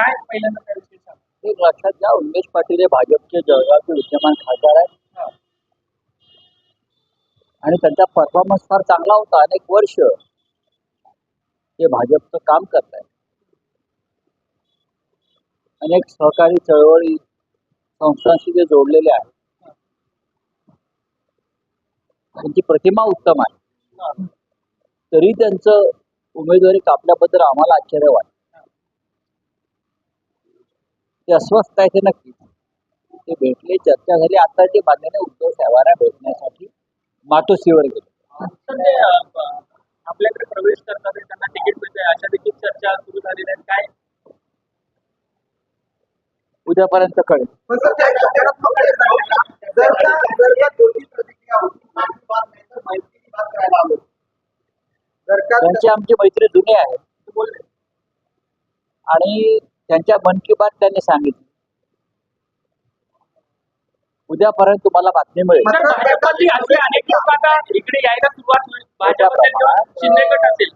काय पहिल्यांदा सांगा. एक लक्षात घ्या उमेश पाटील हे भाजपचे जळगावचे विद्यमान खासदार आहेत. हा. आणि त्यांचा परफॉर्मन्स फार चांगला होता अनेक वर्ष ते भाजपचं काम करत आहेत. अनेक सहकारी चळवळी संस्थांशी ते जोडलेले आहेत. त्यांची प्रतिमा उत्तम आहे. हा. तरी त्यांचं उमेदवारी कापल्याबद्दल आम्हाला आश्चर्य वाटतं. ते अस्वस्थ आहे ते नक्की. ते भेटले चर्चा झाली. आता ते मान्याने उद्धव साहेबांना भेटण्यासाठी मातोश्रीवर गेले. आपल्याकडे प्रवेश करतात त्यांना तिकीट मिळतंय. अशा देखील चर्चा सुरू झालेल्या आहेत. काय? उद्यापर्यंत कळेल. त्यांची आमची मैत्री जुनी आहे. आणि त्यांच्या मन की बात त्यांनी सांगितली. उद्यापर्यंत तुम्हाला बातमी मिळेल.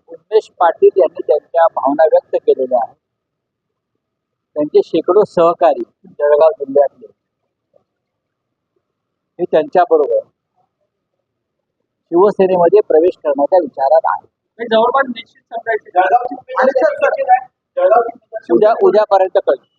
उमेश पाटील यांनी त्यांच्या भावना व्यक्त केलेल्या आहेत. त्यांचे शेकडो सहकारी जळगाव जिल्ह्यातले. हे त्यांच्याबरोबर शिवसेनेमध्ये प्रवेश करण्याच्या विचारात आहे जवळपास निश्चित समजायचे. जळगावची आणि सर सर जळगावची उद्या उद्यापर्यंत कळेल.